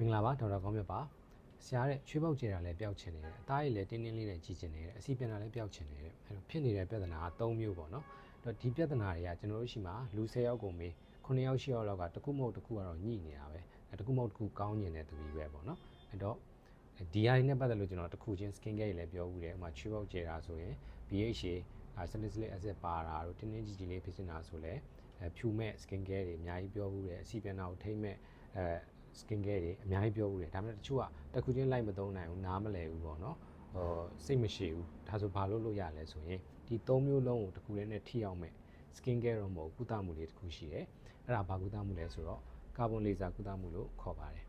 မင်္ဂလာပါဒေါက်တာကောင်းမြတ်ပါဆရာတဲ့ချွေးပေါက်ကျဲတာလည်းပျောက်ချင်နေတယ်အသားရည်လည်းတင်းတင်းလေးနဲ့ကြီးချင်နေတယ်အစီပြန်တာလည်းပျောက်ချင်နေတယ်အဲ့တော့ဖြစ်နေတဲ့ပြဿနာက၃မျိုးပေါ့နော်အဲ့တော့ဒီပြဿနာတွေကကျွန်တော်တို့ရှိမှာလူ10ယောက်ကိုမေး9ယောက်10ယောက်လောက်ကတစ်ခုမဟုတ်တစ်ခုကတော့ညှိနေတာပဲအဲ့တစ်ခုမဟုတ်တစ်ခုကောင်းညင်တဲ့သူကြီးပဲပေါ့နော်အဲ့တော့ဒီဟာတွေနဲ့ပတ်သက်လို့ကျွန်တော်တစ်ခုချင်း skin care တွေလည်းပြောဦးတယ်ဥပမာချွေးပေါက်ကျဲတာဆိုရင် BHA salicylic acid ပါတာတို့တင်းတင်းကြီးကြီးလေးဖြစ်နေတာဆိုလဲအဲဖြူမဲ့ skin care တွေအများကြီးပြောဦးတယ်အစီပြန်တာကိုထိမ့်မဲ့အဲ skin care တွေအများကြီးပြောဦးတယ်ဒါပေမဲ့တချို့ကတစ်ခုချင်းလိုက်မသုံးနိုင်ဘူးနားမလဲဘူးပေါ့နော်ဟိုစိတ်မရှိဘူးဒါဆိုဘာလို့လို့ရလဲဆိုရင်ဒီ၃မျိုးလုံးကိုတစ်ခုလေးနဲ့ထိအောင်မဲ့ skin care တော့မဟုတ်ကုသမှုလေးတစ်ခုရှိတယ်အဲ့ဒါဘာကုသမှုလဲဆိုတော့ကာဗွန်လေဆာကုသမှုလို့ခေါ်ပါတယ်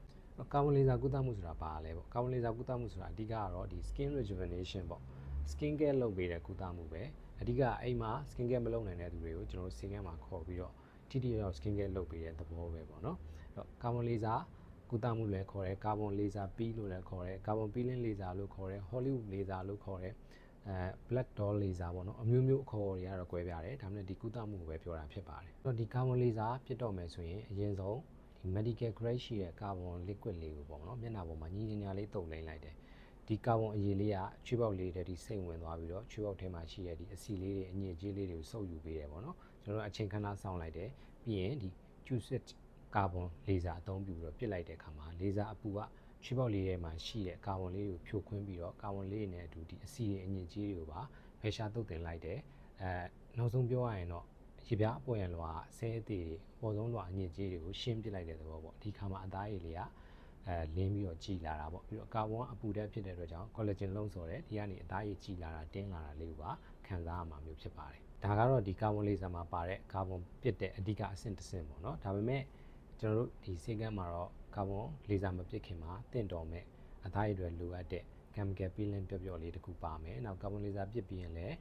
ကာဗွန်လေဆာကုသမှုဆိုတာဘာလဲပေါ့ကာဗွန်လေဆာကုသမှုဆိုတာအဓိကကတော့ဒီ skin rejuvenation ပေါ့ skin care လုပ်ပေးတဲ့ကုသမှုပဲအဓိကအိမ်မှာ skin care မလုပ်နိုင်တဲ့သူတွေကိုကျွန်တော်တို့ skin care မှာခေါ်ပြီးတော့ထိထိရောက် skin care လုပ်ပေးတဲ့သဘောပဲပေါ့နော်အဲ့တော့ကာဗွန်လေဆာ ကုသမှုလည်းခေါ်တယ်ကာဗွန်လေဆာပီးလို့လည်းခေါ်တယ်ကာဗွန်ပီးလင်းလေဆာလို့ခေါ်တယ် Hollywood လေဆာလို့ခေါ်တယ်အဲ black doll laser ပေါ့နော်အမျိုးမျိုးအခေါ်တွေကတော့꿰ပြတယ်ဒါမှမဟုတ်ဒီကုသမှုကိုပဲပြောတာဖြစ်ပါတယ်အဲ့တော့ဒီ carbon laser ဖြစ်တော့မယ်ဆိုရင်အရင်ဆုံးဒီ medical grade ရှိတဲ့ carbon liquid လေးကိုပေါ့နော်မျက်နှာပေါ်မှာညီညီညာလေးတုပ်လိမ့်လိုက်တယ်ဒီကာဗွန်အရည်လေးကချွေးပေါက်လေးတွေဒီစိတ်ဝင်သွားပြီးတော့ချွေးပေါက်ထဲမှာရှိတဲ့ဒီအဆီလေးတွေအညစ်အကြေးလေးတွေကိုစုပ်ယူပေးတယ်ပေါ့နော်ကျွန်တော်တို့အချိန်ခဏစောင့်လိုက်တယ်ပြီးရင်ဒီ juice ကာဗွန်လေဆာအသုံးပြုပြီးတော့ပြစ်လိုက်တဲ့အခါမှာလေဆာအပူကချွေးပေါက်လေးထဲမှာရှိတဲ့ကာဗွန်လေးကိုဖြိုခွင်းပြီးတော့ကာဗွန်လေးနဲ့အတူဒီအဆီတွေအညစ်အကြေးတွေကိုပါဖယ်ရှားသုတ်တင်လိုက်တယ်အဲနောက်ဆုံးပြောရရင်တော့ရေပြားအပေါ်ရန်လွာဆဲအသေးတွေပေါ်ဆုံးလွာအညစ်အကြေးတွေကိုရှင်းပစ်လိုက်တဲ့သဘောပေါ့ဒီခါမှာအသားရည်လေးကအဲလင်းပြီးတော့ကြည်လာတာပေါ့ပြီးတော့ကာဗွန်အပူဓာတ်ဖြစ်တဲ့အတွက်ကြောင့် collagen လုံးစော်တယ်ဒီကနေအသားရည်ကြည်လာတာတင်းလာတာလေးကိုပါခံစားရမှာမျိုးဖြစ်ပါတယ်ဒါကတော့ဒီကာဗွန်လေးဆာမှာပါတဲ့ကာဗွန်ပြစ်တဲ့အဓိကအဆင့်တစ်ဆင့်ပေါ့နော်ဒါပေမဲ့ ကျွန်တော်တို့ဒီစေကန်းမှာတော့ကာဗွန်လေးဆာမပြစ်ခင်မှာတင့်တော်မဲ့အသားရည်တွေလိုအပ်တဲ့ chemical peeling ပျော့ပျော့လေးတစ်ခုပါမယ်နောက်ကာဗွန်လေးဆာပြစ်ပြီးရင်လည်း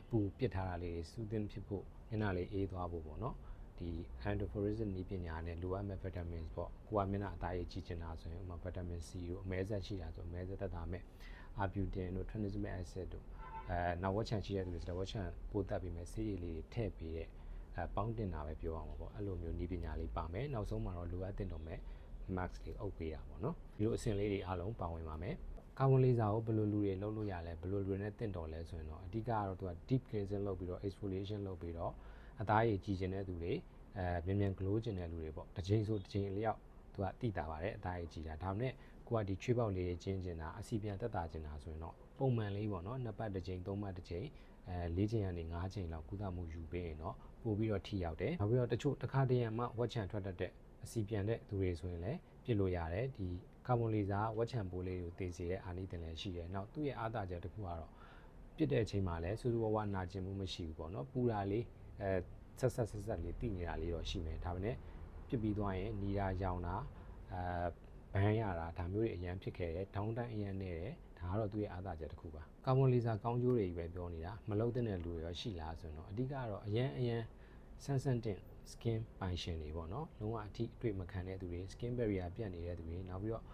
အပူပြစ်ထားတာလေးစူးသင်းဖြစ်ဖို့မျက်နှာလေးအေးသွားဖို့ပေါ့နော်ဒီ antiphorism နည်းပညာနဲ့လိုအပ်မဲ့ vitamins ပေါ့ကိုကမျက်နှာအသားရည်ကြီးချင်တာဆိုရင်ဥပမာ vitamin C တို့အမဲဆက်ရှိတာဆိုအမဲဆက်သက်သာမဲ့ arbutin တို့ tranexamic acid တို့အဲနောက်ဝက်ချန်ရှိတဲ့သူတွေဆိုတော့ဝက်ချန်ပိုးတက်ပြီးမဲ့ဆေးရည်လေးတွေထည့်ပေးတဲ့ အဲပေါင်းတင်တာပဲပြောအောင်ပါပေါ့အဲ့လိုမျိုးနည်းပညာလေးပါမယ်နောက်ဆုံးမှာတော့လိုအပ်တင်တော့မဲ့ max လေးအုပ်ပေးတာပေါ့နော်ဒီလိုအဆင့်လေးတွေအားလုံးပါဝင်ပါမယ်ကာဗွန်လေးစာကိုဘယ်လိုလူတွေလုပ်လို့ရလဲဘယ်လိုလူတွေနဲ့တင့်တော်လဲဆိုရင်တော့အဓိကကတော့သူက deep cleansing လုပ်ပြီးတော့ exfoliation လုပ်ပြီးတော့အသားရည်ကြည်ကျင်တဲ့သူတွေအဲမြန်မြန် glow ကျင်တဲ့လူတွေပေါ့တစ်ချိန်ဆိုတစ်ချိန်အလျောက်သူကတိတာပါတယ်အသားရည်ကြည်တာဒါမှမဟုတ်ကိုကဒီချွေးပေါက်လေးကျင်းကျင်တာအစီပြန်တက်တာကျင်တာဆိုရင်တော့ပုံမှန်လေးပေါ့နော်နှစ်ပတ်တစ်ချိန်သုံးပတ်တစ်ချိန်အဲ၄ချိန်ကနေ၅ချိန်လောက်ကုသမှုယူပေးရင်တော့ ပို့ပြီးတော့ထိရောက်တယ်နောက်ပြီးတော့တချို့တစ်ခါတရံမှဝက်ချန်ထွက်တတ်တဲ့အစီပြန်တဲ့သူတွေဆိုရင်လည်းပြစ်လို့ရတယ်ဒီကာဗွန်လေဆာဝက်ချန်ပိုးလေးကိုတည်စေတဲ့အာနိသင်လည်းရှိတယ်နောက်သူ့ရဲ့အားသာချက်တစ်ခုကတော့ပြစ်တဲ့အချိန်မှာလည်းစူးစူးဝါးဝါနာကျင်မှုမရှိဘူးပေါ့နော်ပူတာလေးအဲဆက်ဆက်ဆက်ဆက်လေးတိနေတာလေးတော့ရှိမယ်ဒါပေမဲ့ပြစ်ပြီးသွားရင်နီတာရောင်တာအဲဘန်းရတာဒါမျိုးတွေအရန်ဖြစ်ခဲ့တယ်ဒေါင်းတန်းအရန်နေတယ် ဒါကတော့သူ့ရဲ့အားသာချက်တစ်ခုပါကာဗွန်လေဆာကောင်းကျိုးတွေပဲပြောနေတာမလုံးတဲ့လူတွေရောရှိလားဆိုရင်တော့အဓိကတော့အရန်အရန်ဆန်းဆန်းတင် skin ပိုင်ရှင်တွေပေါ့နော်လုံးဝအထိအတွေ့မခံတဲ့သူတွေ skin barrier ပြတ်နေတဲ့သူတွေနောက်ပြီးတော့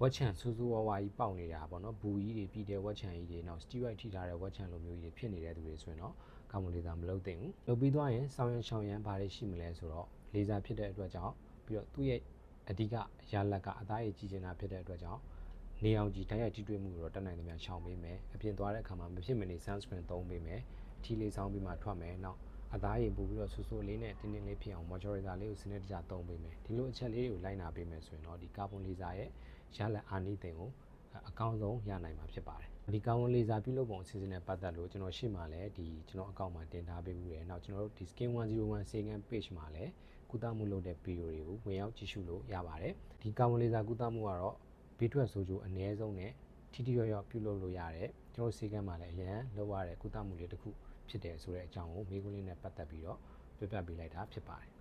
ဝက်ချန်ဆူဆူဝါဝါကြီးပေါက်နေတာပေါ့နော်ဘူကြီးတွေပြီးတဲ့ဝက်ချန်ကြီးတွေနောက် steroid ထိထားတဲ့ဝက်ချန်လိုမျိုးကြီးတွေဖြစ်နေတဲ့သူတွေဆိုရင်တော့ကာဗွန်လေဆာမလုပ်သင့်ဘူးလုပ်ပြီးသွားရင်ဆောင်းရန်ရှောင်းရန်ဘာတွေရှိမလဲဆိုတော့လေဆာဖြစ်တဲ့အတွက်ကြောင့်ပြီးတော့သူ့ရဲ့အဓိကရလတ်ကအသားရည်ကြီးကျင်တာဖြစ်တဲ့အတွက်ကြောင့် နေအောင်ကြည့်တိုက်ရိုက်ထိတွေ့မှုကိုတော့တက်နိုင်သမျှရှောင်ပေးမယ်အပြင်သွားတဲ့အခါမှာမဖြစ်မနေ sunscreen သုံးပေးမယ်ထီလေးဆောင်ပြီးမှထွက်မယ်နောက်အသားရည်ပို့ပြီးတော့ဆူဆူလေးနဲ့တင်းတင်းလေးဖြစ်အောင် moisturizer လေးကိုစနစ်တကျသုံးပေးမယ်ဒီလိုအချက်လေးတွေကိုလိုက်နာပေးမယ်ဆိုရင်တော့ဒီကာဗွန်လေဆာရဲ့ရလတ်အာနိသင်ကိုအကောင်းဆုံးရနိုင်မှာဖြစ်ပါတယ်ဒီကာဗွန်လေဆာပြုလုပ်ပုံအစီအစဉ်နဲ့ပတ်သက်လို့ကျွန်တော်ရှေ့မှာလည်းဒီကျွန်တော်အကောင့်မှာတင်ထားပေးဘူးတယ်နောက်ကျွန်တော်တို့ဒီ skin 101စေကန်း page မှာလည်းကုသမှုလုပ်တဲ့ဗီဒီယိုတွေကိုဝင်ရောက်ကြည့်ရှုလို့ရပါတယ်ဒီကာဗွန်လေဆာကုသမှုကတော့ ဘေးထွက်ဆိုးကျိုးအနည်းဆုံးနဲ့ထိထိရောက်ရောက်ပြုလုပ်လို့ရတယ်ကျွန်တော်စေကန်းမှာလည်းအရန်လောက်ရတဲ့ကုသမှုလေးတစ်ခုဖြစ်တယ်ဆိုတဲ့အကြောင်းကိုမိကုလေးနဲ့ပတ်သက်ပြီးတော့ပြပြပေးလိုက်တာဖြစ်ပါတယ်